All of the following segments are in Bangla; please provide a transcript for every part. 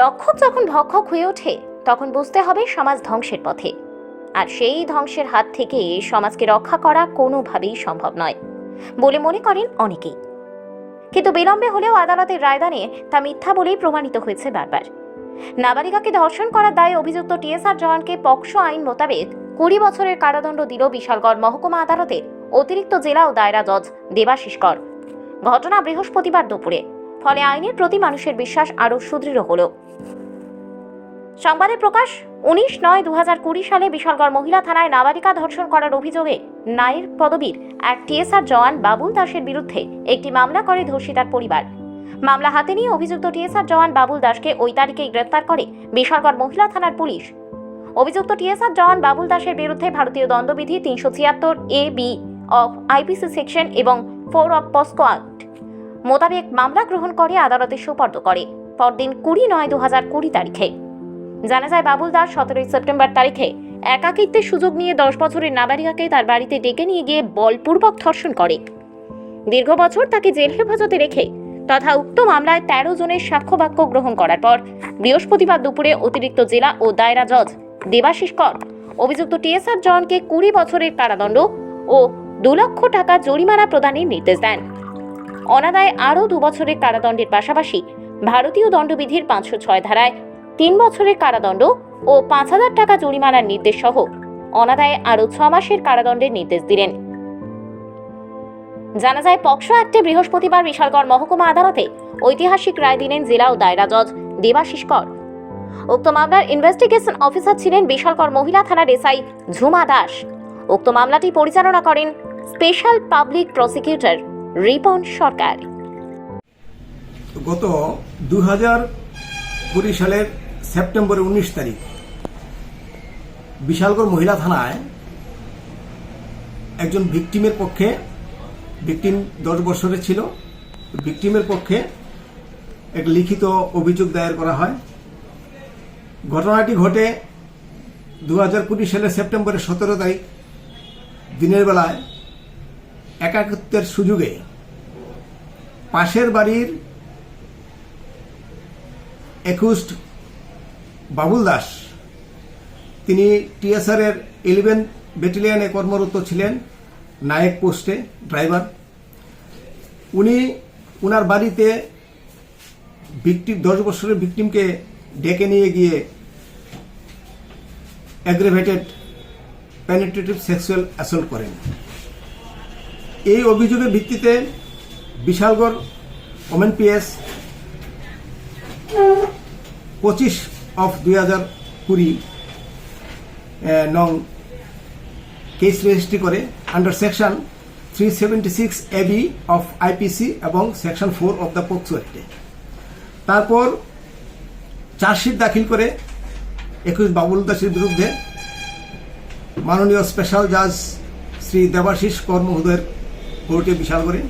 রক্ষক যখন ভক্ষক হয়ে ওঠে, তখন বুঝতে হবে সমাজ ধ্বংসের পথে। আর সেই ধ্বংসের হাত থেকে সমাজকে রক্ষা করা কোনোভাবেই সম্ভব নয় বলে মনে করেন অনেকেই। কিন্তু বিলম্বে হলেও আদালতের রায়দানে তা মিথ্যা বলেই প্রমাণিত হয়েছে বারবার। নাবালিকাকে ধর্ষণ করার দায়ে অভিযুক্ত টিএসআর জওয়ানকে পক্সো আইন মোতাবেক কুড়ি বছরের কারাদণ্ড দিল বিশালগড় মহকুমা আদালতে অতিরিক্ত জেলা ও দায়রা জজ দেবাশিস কর। ঘটনা বৃহস্পতিবার দুপুরে। ফলে আইনের প্রতি মানুষের বিশ্বাস আরও সুদৃঢ় হলো। সংবাদে প্রকাশ, উনিশ নয় দু সালে বিশালগড় মহিলা থানায় নাবালিকা ধর্ষণ করার অভিযোগে নায়ের পদবীর এক টিএসআর জওয়ান বাবুল দাসের বিরুদ্ধে একটি মামলা করে ধর্ষিতার পরিবার। মামলা হাতে নিয়ে অভিযুক্ত টিএসআর জওয়ান বাবুল দাসকে ওই তারিখেই গ্রেপ্তার করে বিশালগড় মহিলা থানার পুলিশ। অভিযুক্ত টিএসআর জওয়ান বাবুল দাসের বিরুদ্ধে ভারতীয় দণ্ডবিধি তিনশো ছিয়াত্তর A B of IPC section এবং ফোর অফ পস্কো অ্যাক্ট। মোতাবেক মামলা গ্রহণ করে, আদালতে সুপর্দ করে। পরদিন কুড়ি নয় দু হাজার কুড়ি তারিখে। জানা যায়, বাবুল দাস সতেরোই সেপ্টেম্বর তারিখে একাকিত্বের সুযোগ নিয়ে দশ বছরের নাবালিকাকে তার বাড়িতে ডেকে নিয়ে গিয়ে বলপূর্বক ধর্ষণ করে। দীর্ঘ বছর তাকে জেল হেফাজতে রেখে তথা উক্ত মামলায় তেরো জনের সাক্ষ্য বাক্য গ্রহণ করার পর বৃহস্পতিবার দুপুরে অতিরিক্ত জেলা ও দায়রা জজ দেবাশিস কর, অভিযুক্ত টিএসআর জনকে কুড়ি বছরের কারাদণ্ড ও দু লক্ষ টাকা জরিমানা প্রদানের নির্দেশ দেন। অনাদায়ে আরও দু বছরের কারাদণ্ডের পাশাপাশি ভারতীয় দণ্ডবিধির পাঁচশো ছয় ধারায় তিন বছরের কারাদণ্ড ও পাঁচ হাজার টাকা জরিমানার নির্দেশ সহ অনাদায়ে আরও ছ মাসের কারাদণ্ডের নির্দেশ দিলেন। জানা যায়, পক্সো অ্যাক্টে বৃহস্পতিবার বিশালগড় মহকুমা আদালতে ঐতিহাসিক রায় দিলেন জেলা ও দায়রা জজ দেবাশিস কর। উক্ত মামলার ইনভেস্টিগেশন অফিসার ছিলেন বিশালগড় মহিলা থানার এসআই ঝুমা দাস। উক্ত মামলাটি পরিচালনা করেন special public prosecutor Ripon Sarkar. গত দু হাজার কুড়ি সালের সেপ্টেম্বরের উনিশ তারিখ বিশালগড় মহিলা থানায় একজন ভিকটিমের পক্ষে, ভিকটিম দশ বছরের ছিল, ভিকটিমের পক্ষে এক লিখিত অভিযোগ দায়ের করা হয়। ঘটনাটি ঘটে দু হাজার কুড়ি সালের সেপ্টেম্বরের সতেরো তারিখ দিনের বেলায় একাকিত্বের সুযোগে পাশের বাড়ির একুস্ট বাবুল দাস। তিনি টিএসআর এর ইলেভেন ব্যাটালিয়নে কর্মরত ছিলেন, নায়ক পোস্টে, ড্রাইভার। উনি উনার বাড়িতে ভিকটিম, দশ বছরের ভিকটিমকে ডেকে নিয়ে গিয়ে অ্যাগ্রেভেটেড পেনিট্রেটিভ সেক্সুয়াল অ্যাসল্ট করেন। এই অভিযোগের ভিত্তিতে বিশালগড় ওমেন পিএস পঁচিশ অফ দুই হাজার কুড়ি নং কেস রেজিস্ট্রি করে under section three seventy six AB of IPC এবং section four of the POCSO অ্যাক্টে তারপর চার্জশিট দাখিল করে একুশ বাবুল দাসের বিরুদ্ধে মাননীয় স্পেশাল জাজ শ্রী দেবাশিস কর্মহোদয়ের কোর্টে বিশাল করে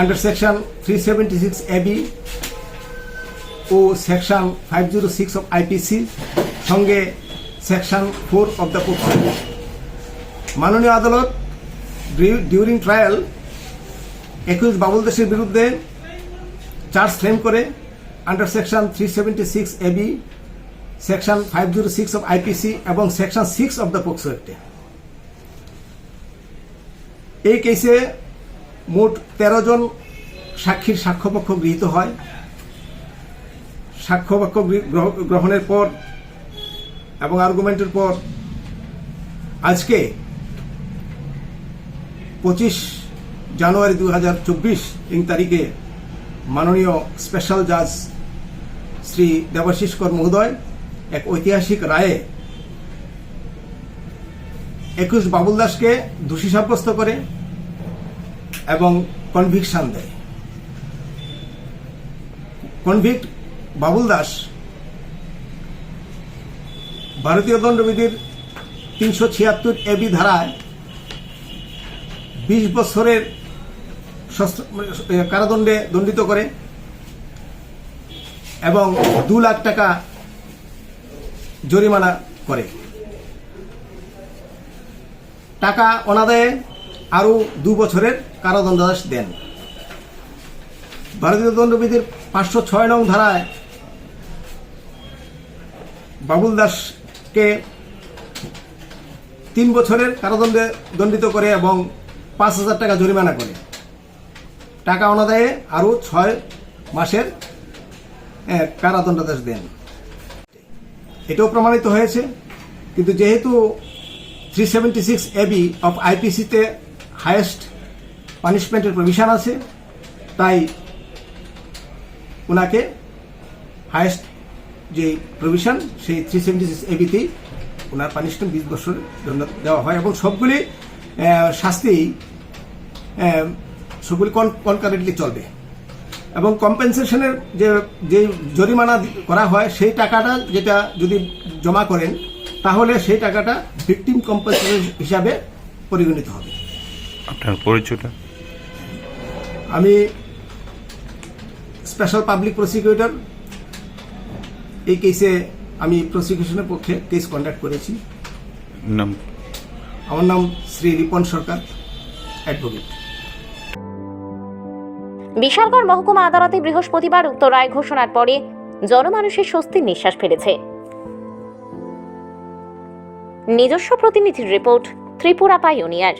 under section three seventy six AB O section five zero six of IPC সঙ্গে section four of the POCSO মাননীয় আদালত ডিউরিং ট্রায়াল একুশ বাবুল দেশের বিরুদ্ধে চার্জ ক্লেম করে under section three seventy six AB section five zero six of IPC এবং section six of the POCSO অ্যাক্টে এই কেসে মোট তেরো জন সাক্ষীর সাক্ষ্যপক্ষ গৃহীত হয়। সাক্ষ্যপক্ষ গ্রহ- গ্রহণের পর এবং আর্গুমেন্টের পর আজকে পঁচিশ জানুয়ারি দু হাজার চব্বিশ ইং তারিখে মাননীয় স্পেশাল জাজ শ্রী দেবাশিস কর মহোদয় এক ঐতিহাসিক রায়ে একুশ বাবুল দাসকে দোষী সাব্যস্ত করে এবং কনভিকশন দেয়। কনভিক্ট বাবুল দাস ভারতীয় দণ্ডবিধির তিনশো ছিয়াত্তর এবি ধারায় বিশ বছরের মানে, কারাদণ্ডে দণ্ডিত করে এবং দু লাখ টাকা জরিমানা করে। টাকা অনাদায়ে আরও দু বছরের কারাদণ্ডাদেশ দেন। ভারতীয় দণ্ডবিধির পাঁচশো ছয় নং ধারায় বাবুল দাসকে তিন বছরের কারাদণ্ডে দণ্ডিত করে এবং পাঁচ হাজার টাকা জরিমানা করে। টাকা অনাদায়ে আরও ছয় মাসের কারাদণ্ডাদেশ দেন। এটাও প্রমাণিত হয়েছে, কিন্তু যেহেতু three seventy six AB of আইপিসিতে highest পানিশমেন্টের প্রভিশন আছে, তাই ওনাকে হায়েস্ট যে প্রভিশন সেই থ্রি সেভেন্টি সিক্স এবিতেই ওনার পানিশমেন্ট বিশ বছরের জন্য দেওয়া হয় এবং সবগুলি শাস্তি সবগুলি কনকারেন্টলি চলবে। এবং কম্পেনসেশনের যে যে জরিমানা করা হয়, সেই টাকাটা যেটা যদি জমা করেন, তাহলে সেই টাকাটা ভিকটিম কম্পেনসেশন হিসাবে পরিগণিত হবে। আপনার পরিচয়টা? আমি স্পেশাল পাবলিক প্রসিকিউটর এই কেসে আমি প্রসিকিউশনের পক্ষে কেস কন্ডাক্ট করেছি। নাম? আমার নাম শ্রী রিপন সরকার অ্যাডভোকেট বিশালগড় মহকুমা আদালতে বৃহস্পতিবার উক্ত রায় ঘোষণার পরে জনমানুষের স্বস্তির নিঃশ্বাস ফেলেছে। নিজস্ব প্রতিনিধির রিপোর্ট ত্রিপুরা পাইওনিয়ার।